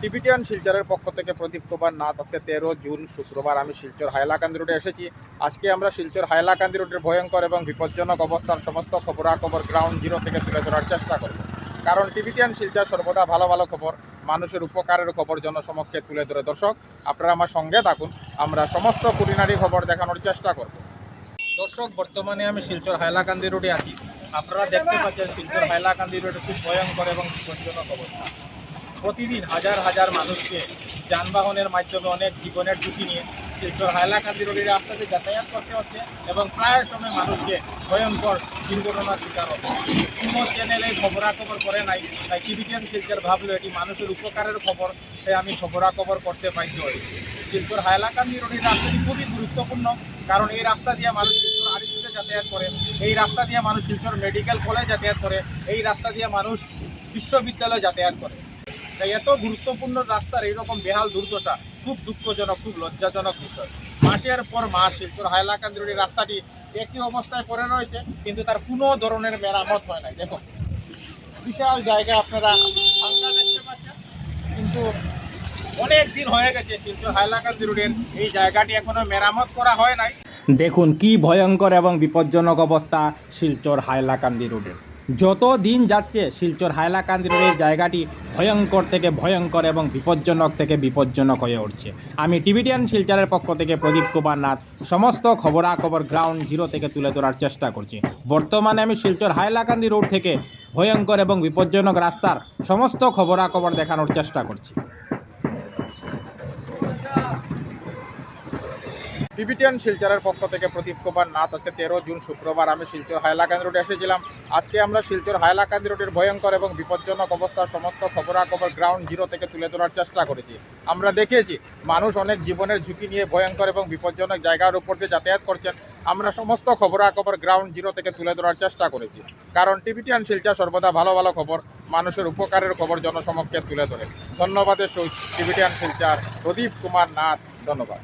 Tibetan শিলচরের পক্ষ থেকে প্রদীপ কুমার নাথ আজকে তেরো জুন শুক্রবার। আমি শিলচর হাইলাকান্দি রোডে এসেছি। আজকে আমরা শিলচর হাইলাকান্দি রোডের ভয়ঙ্কর এবং বিপজ্জনক অবস্থার সমস্ত খবরাখবর গ্রাউন্ড জিরো থেকে তুলে ধরার চেষ্টা করব। কারণ টিবিটিয়ান শিলচর সর্বদা ভালো ভালো খবর, মানুষের উপকারের খবর জনসমক্ষে তুলে ধরে। দর্শক, আপনারা আমার সঙ্গে থাকুন। আমরা সমস্ত কুটিনারি খবর দেখানোর চেষ্টা করব। দর্শক, বর্তমানে আমি শিলচর হাইলাকান্দি রোডে আছি। আপনারা দেখতে পাচ্ছেন শিলচর হাইলাকান্দি রোডে খুব ভয়ঙ্কর এবং বিপজ্জনক অবস্থা। প্রতিদিন হাজার হাজার মানুষকে যানবাহনের মাধ্যমে অনেক জীবনের ঝুঁকি নিয়ে শিলচর হাইলাকান্দি রোডের রাস্তাতে যাতায়াত করতে হচ্ছে এবং প্রায় সময় মানুষকে ভয়ঙ্কর দুর্ঘটনার শিকার হচ্ছে। কোনো চ্যানেলে খবরাখবর করে নাই, তাই টিভিটিএন শিলচর ভাবলো, এটি মানুষের উপকারের খবর, তাই আমি খবরাখবর করতে বাধ্য হই। শিলচর হাইলাকান্দি রোডের রাস্তাটি খুবই গুরুত্বপূর্ণ, কারণ এই রাস্তা দিয়ে মানুষ শিলচর আরিফুতে যাতায়াত করে, এই রাস্তা দিয়ে মানুষ শিলচর মেডিকেল কলেজ যাতায়াত করে, এই রাস্তা দিয়ে মানুষ বিশ্ববিদ্যালয় যাতায়াত করে। তাই এত গুরুত্বপূর্ণ রাস্তার এইরকম বেহাল দুর্দশা, খুব দুঃখজনক, খুব লজ্জাজনক বিষয়। মাসের পর মাস শিলচর হাইলাকান্দি রোডের রাস্তাটি একই অবস্থায় পড়ে রয়েছে, কিন্তু তার কোনো ধরনের মেরামত হয় নাই। দেখো বিশাল জায়গা আপনারা দেখতে পাচ্ছেন, কিন্তু অনেক দিন হয়ে গেছে শিলচর হাইলাকান্দি রোডের এই জায়গাটি এখনও মেরামত করা হয় নাই। দেখুন, কি ভয়ঙ্কর এবং বিপজ্জনক অবস্থা শিলচর হাইলাকান্দি রোডের যত দিন যাচ্ছে, শিলচর হাইলাকান্দি রোডের জায়গাটি ভয়ঙ্কর থেকে ভয়ঙ্কর এবং বিপজ্জনক থেকে বিপজ্জনক হয়ে উঠছে। আমি টিভিটিয়ান শিলচরের পক্ষ থেকে প্রদীপ কুমার নাথ, সমস্ত খবরাখবর গ্রাউন্ড জিরো থেকে তুলে ধরার চেষ্টা করছি। বর্তমানে আমি শিলচর হাইলাকান্দি রোড থেকে ভয়ঙ্কর এবং বিপজ্জনক রাস্তার সমস্ত খবরাখবর দেখানোর চেষ্টা করছি। টিবিটিয়ান শিলচরের পক্ষ থেকে প্রদীপ কুমার নাথ, আজকে তেরো জুন শুক্রবার আমি শিলচর হাইলাকান্দি রোডে এসেছিলাম। আজকে আমরা শিলচর হাইলাকান্দি রোডের ভয়ঙ্কর এবং বিপজ্জনক অবস্থার সমস্ত খবরাখবর গ্রাউন্ড জিরো থেকে তুলে ধরার চেষ্টা করেছি। আমরা দেখেছি মানুষ অনেক জীবনের ঝুঁকি নিয়ে ভয়ঙ্কর এবং বিপজ্জনক জায়গার উপর দিয়ে যাতায়াত করছেন। আমরা সমস্ত খবরাখবর গ্রাউন্ড জিরো থেকে তুলে ধরার চেষ্টা করেছি। কারণ টিবিটিয়ান শিলচর সর্বদা ভালো ভালো খবর, মানুষের উপকারের খবর জনসমক্ষে তুলে ধরে। ধন্যবাদের সহিত টিবিটিয়ান শিলচর প্রদীপ কুমার নাথ, ধন্যবাদ।